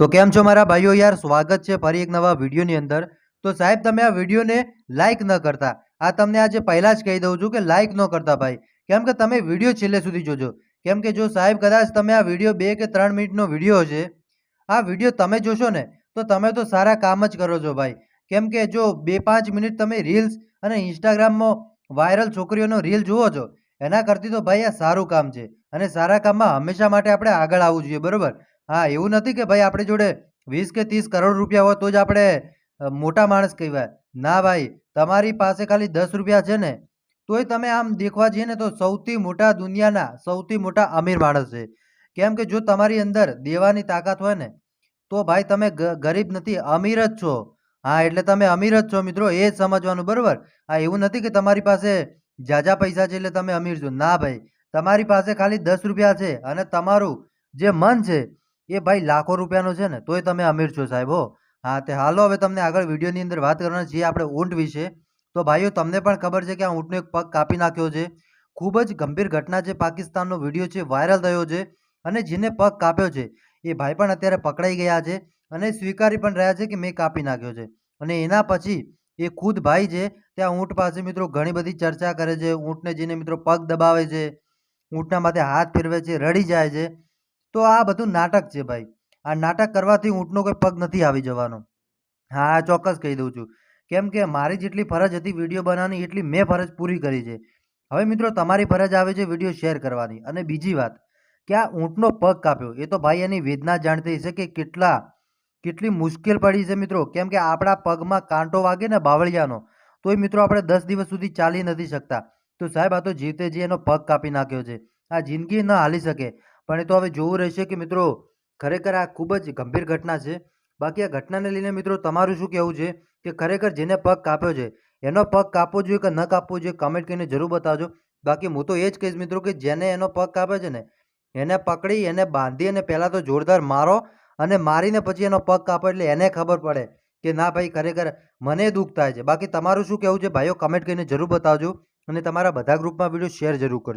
તો કેમ છો મારા ભાઈઓ યાર? સ્વાગત છે ફરી એક નવા વિડીયોની અંદર. તો સાહેબ, તમે આ વિડીયોને લાઈક ન કરતા. આ તમને આજે પહેલાં જ કહી દઉં છું કે લાઈક ન કરતા ભાઈ. કેમ કે તમે વીડિયો છેલ્લે સુધી જોજો. કેમ કે જો સાહેબ, કદાચ તમે આ વીડિયો બે કે ત્રણ મિનિટનો વીડિયો છે આ વીડિયો તમે જોશો ને, તો તમે તો સારા કામ જ કરો છો ભાઈ. કેમ કે જો બે પાંચ મિનિટ તમે રીલ્સ અને ઇન્સ્ટાગ્રામમાં વાયરલ છોકરીઓનો રીલ જુઓ છો, એના કરતી તો ભાઈ આ સારું કામ છે. અને સારા કામમાં હંમેશા માટે આપણે આગળ આવવું જોઈએ, બરોબર? હા, એવું નથી કે ભાઈ આપણી જોડે વીસ કે ત્રીસ કરોડ રૂપિયા હોય તો જ આપણે મોટા માણસ કહેવાય. ના ભાઈ, તમારી પાસે ખાલી દસ રૂપિયા છે ને, તોય તમે આમ દેખવા જઈએ ને તો સૌથી મોટા દુનિયાના, સૌથી મોટા અમીર માણસ છે. કેમ કે જો તમારી અંદર દેવાની તાકાત હોય ને, તો ભાઈ તમે ગરીબ નથી, અમીર જ છો. હા, એટલે તમે અમીર જ છો મિત્રો, એ જ સમજવાનું, બરાબર? હા, એવું નથી કે તમારી પાસે જાજા પૈસા છે એટલે તમે અમીર છો. ના ભાઈ, તમારી પાસે ખાલી દસ રૂપિયા છે અને તમારું જે મન છે એ ભાઈ લાખો રૂપિયાનો છે ને, તોય તમે અમીર છો સાહેબ, હો. હા, તે હાલો, હવે તમને આગળ વિડીયોની અંદર વાત કરવાના છીએ આપણે ઊંટ વિશે. તો ભાઈઓ, તમને પણ ખબર છે કે આ ઊંટનો એક પગ કાપી નાખ્યો છે. ખૂબ જ ગંભીર ઘટના છે, પાકિસ્તાનનો વીડિયો છે, વાયરલ થયો છે અને જેને પગ કાપ્યો છે, એ ભાઈ પણ અત્યારે પકડાઈ ગયા છે અને સ્વીકારી પણ રહ્યા છે કે મેં કાપી નાખ્યો છે. અને એના પછી એ ખુદ ભાઈ છે ત્યાં ઊંટ પાસે મિત્રો ઘણી બધી ચર્ચા કરે છે, ઊંટને જઈને મિત્રો પગ દબાવે છે, ઊંટના માથે હાથ ફેરવે છે, રડી જાય છે. તો આ બધું નાટક છે ભાઈ. આ નાટક કરવાથી ઊંટનો કોઈ પગ નથી આવી જવાનો. હા ચોક્કસ કહી દઉં છું. કેમ કે મારી જેટલી ફરજ હતી વીડિયો બનાવવાની, એટલી મેં ફરજ પૂરી કરી છે. હવે મિત્રો, તમારી ફરજ આવે છે વીડિયો શેર કરવાની. અને બીજી વાત, કે આ ઊંટનો પગ કાપ્યો. એ તો ભાઈ એની વેદના જાણતી હશે કે કેટલા, કેટલી મુશ્કેલ પડી છે મિત્રો. કેમ કે આપણા પગમાં કાંટો વાગે ને બાવળિયાનો, તોય મિત્રો આપણે દસ દિવસ સુધી ચાલી નથી શકતા. તો સાહેબ, આ તો જીવતે જી એનો પગ કાપી નાખ્યો છે. આ જિંદગી ન હાલી શકે. પણ એ તો હવે જોવું રહેશે કે મિત્રો, ખરેખર આ ખૂબ જ ગંભીર ઘટના છે. બાકી આ ઘટનાને લઈને મિત્રો તમારું શું કહેવું છે કે ખરેખર જેને પગ કાપ્યો છે, એનો પગ કાપવો જોઈએ કે ન કાપવો જોઈએ કમેન્ટ કરીને જરૂર બતાવજો. બાકી હું તો એ જ કહીશ મિત્રો કે જેને એનો પગ કાપ્યો છે ને, એને પકડી, એને બાંધી અને પહેલાં તો જોરદાર મારો અને મારીને પછી એનો પગ કાપો એટલે એને ખબર પડે કે ના ભાઈ, ખરેખર મને દુઃખ થાય છે. બાકી તમારું શું કહેવું છે ભાઈઓ કમેન્ટ કરીને જરૂર બતાવજો અને તમારા બધા ગ્રુપમાં વીડિયો શેર જરૂર કરજો.